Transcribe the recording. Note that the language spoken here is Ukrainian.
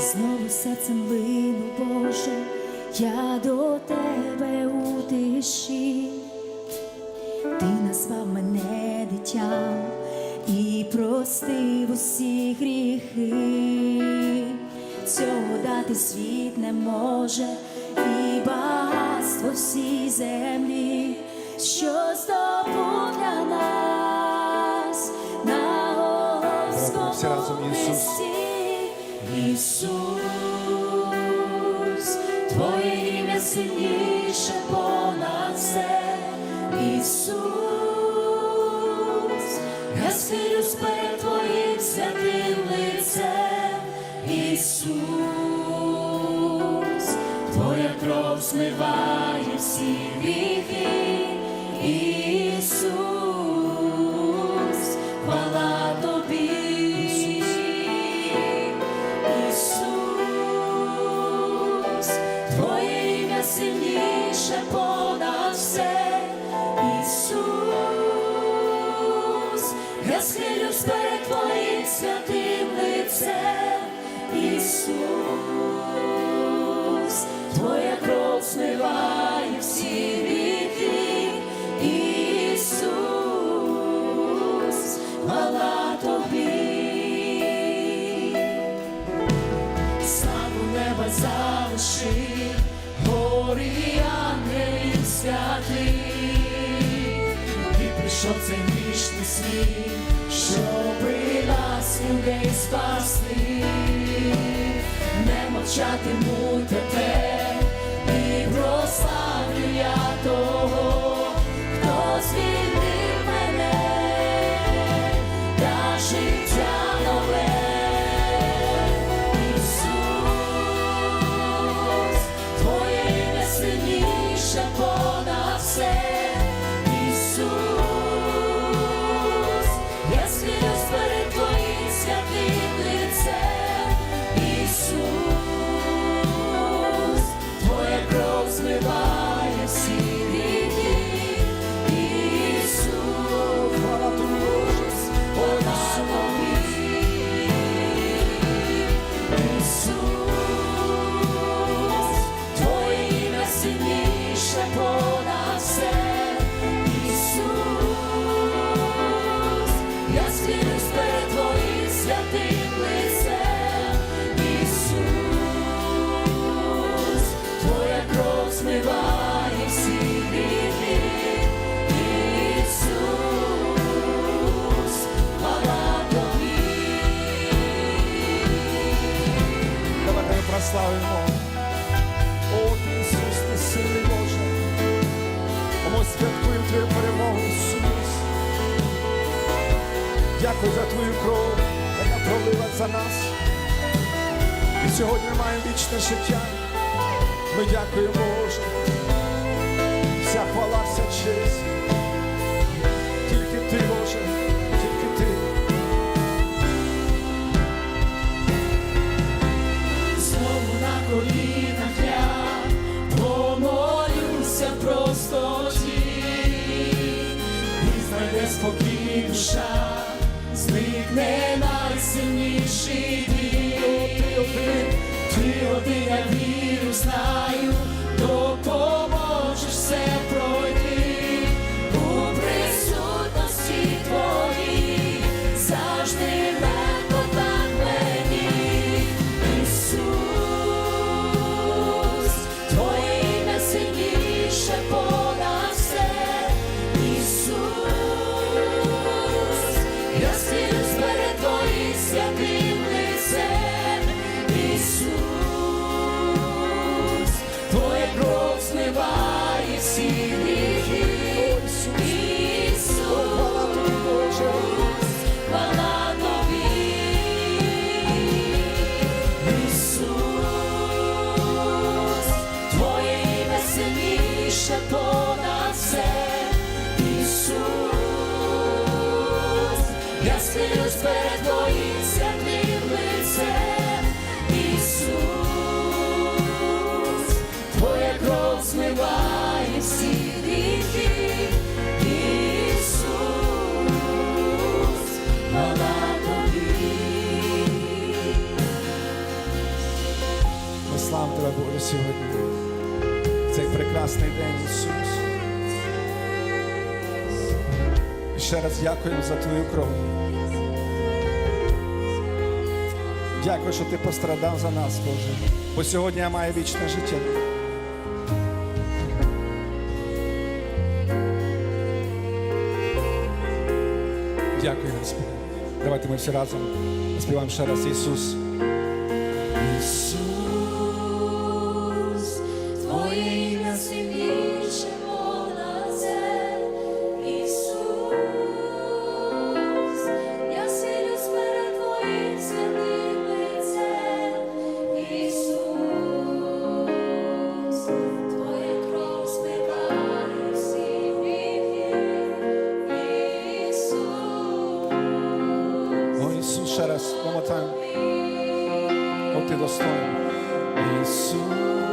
Знову серцем лину, Боже, я до тебе у тиші. Ти назвав мене дитям і простив усі гріхи. Цього дати світ не може, і багатство всій землі, що здобув для нас на Голгофському Ісус. Твоє ім'я сильніше понад все, Ісус, я схилюсь перед Твоїм святим лицем, Ісус, Твоя кров змиває всі гріхи, сильніше понад все, Ісус, я схилюсь перед Твоїм святим лицем, Ісус, Твоя кров змиває гори ангелів святих. Ти прийшов цей грішний світ, щоби нас людей спасти. Не мовчатиму тепер, і прославлю я того, хто звільнив Прославимо. О, ти Ісус, ти сильний Боже. Ми святкуємо Твою перемогу, Ісус. Дякую за Твою кров, яка пролила за нас. І сьогодні ми маємо вічне життя. Ми дякуємо, Боже. Знайде спокій душа, зникне найсильніший біль. Ти один я вірю, знаю, Сліз перед твоїм Ісус, Твоя кров змиває всі гріхи, Ісус, хвала тобі. Послав тебе Боже сьогодні, цей прекрасний день Ісус. Ще раз дякуємо за Твою кров. Дякую, що ти пострадав за нас, Боже. Бо сьогодні я маю вічне життя. Дякую, Господи. Давайте ми всі разом співаємо ще раз Ісус. Ісус, О, Ісус, ще раз, one more time. О, ти достойний. Ісус.